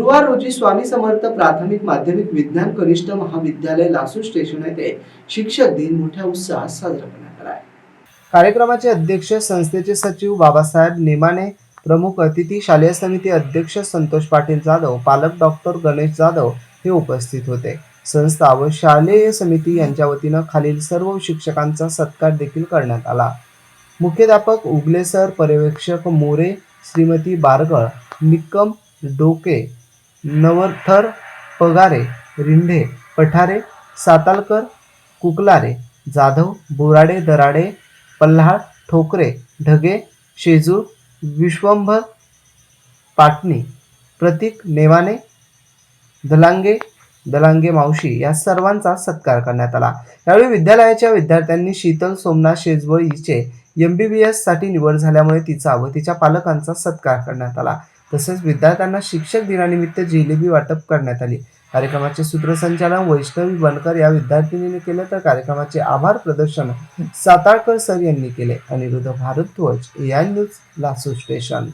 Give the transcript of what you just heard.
गुरुवार रोजी स्वामी समर्थ प्राथमिक माध्यमिक विज्ञान कनिष्ठ महाविद्यालय लासू स्टेशन येथे शिक्षक दिन मोठ्या उत्साहात साजरा करण्यात आला आहे. कार्यक्रमाचे अध्यक्ष संस्थेचे सचिव बाबासाहेब नेमाने प्रमुख अतिथी शालेय समिती अध्यक्ष संतोष पाटील जाधव पालक डॉक्टर गणेश जाधव हे उपस्थित होते. संस्था व शालेय समिती यांच्या वतीनं खालील सर्व शिक्षकांचा सत्कार देखील करण्यात आला. मुख्याध्यापक उगले सर पर्यवेक्षक मोरे श्रीमती बारगळ निकम डोके नवथर पगारे रिंढे पठारे सातालकर कुकलारे जाधव बोराडे दराडे पल्हाळ ठोकरे ढगे शेजूर विश्वंभर पाटणी प्रतीक नेवाने दलांगे दलांगे मावशी या सर्वांचा सत्कार करण्यात आला. यावेळी विद्यालयाच्या विद्यार्थ्यांनी शीतल सोमनाथ शेजवळ हिचे एम बी बी एससाठी निवड झाल्यामुळे तिचा व तिच्या पालकांचा सत्कार करण्यात आला. तसेच विद्यार्थ्यांना शिक्षक दिनानिमित्त जिलेबी वाटप करण्यात आली. कार्यक्रमाचे सूत्रसंचालन वैष्णवी बनकर या विद्यार्थिनीने केले. तर कार्यक्रमाचे आभार प्रदर्शन सातारकर सर यांनी केले. अनिरुद्ध भारद्वाज या न्यूज लासू स्टेशन.